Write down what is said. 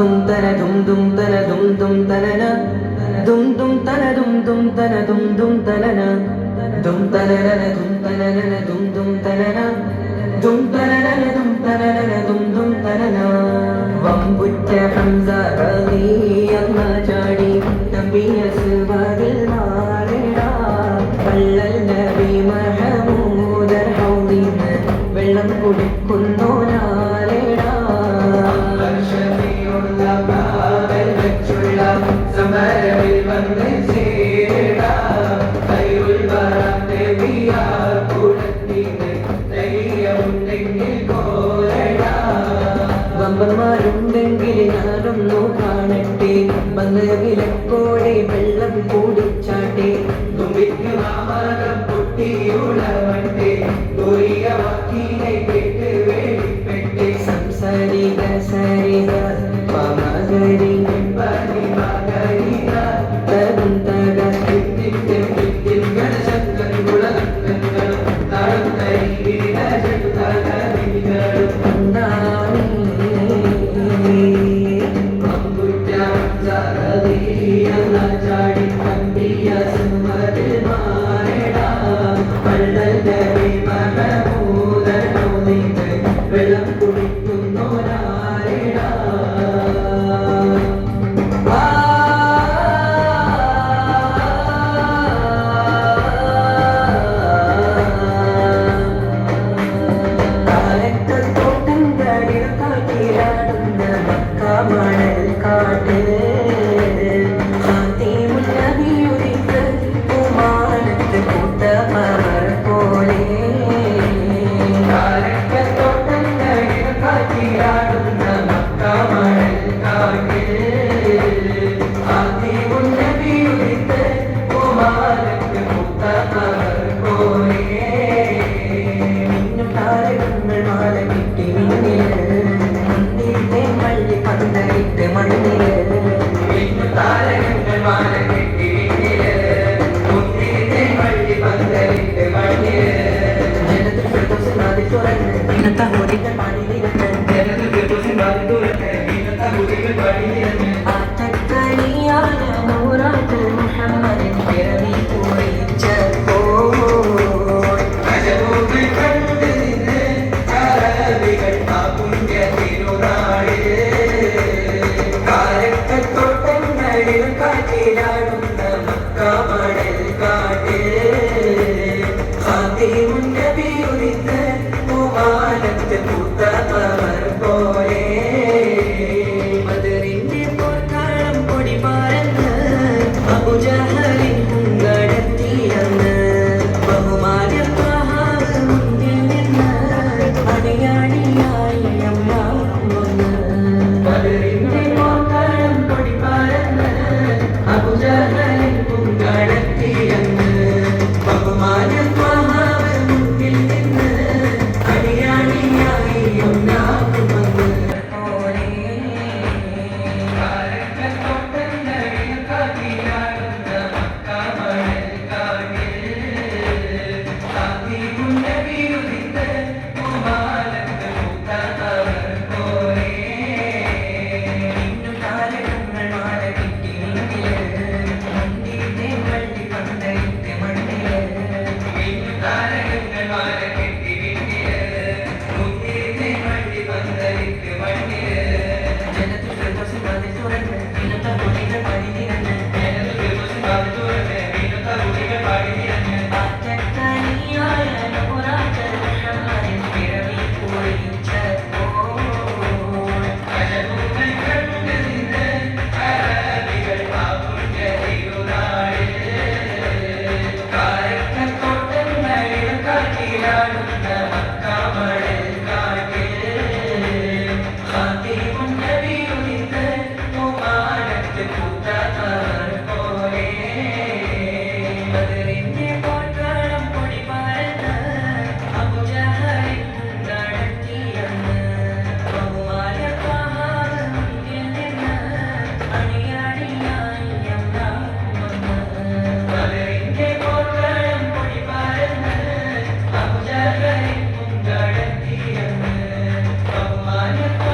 ദും തന ദും ദും തന ദും ദും തനന ദും ദും തന ദും ദും തന ദും ദും തനന ദും തനന ദും തനന ദും ദും തനന ദും തനന ദും തനന ദും ദും തനന വമ്പുറ്റ ഹംസ റളിയമ്മ ചാടി നബിയെ സുവരിൽ മാറിടാ വള്ളൽ നബി മഹമൂദർ ഹൗദിന് വെള്ളം കുടി വെട്ടി മങ്ങ വിലക്കോടെ വെള്ളം പോ vale do Yeah. Thank you.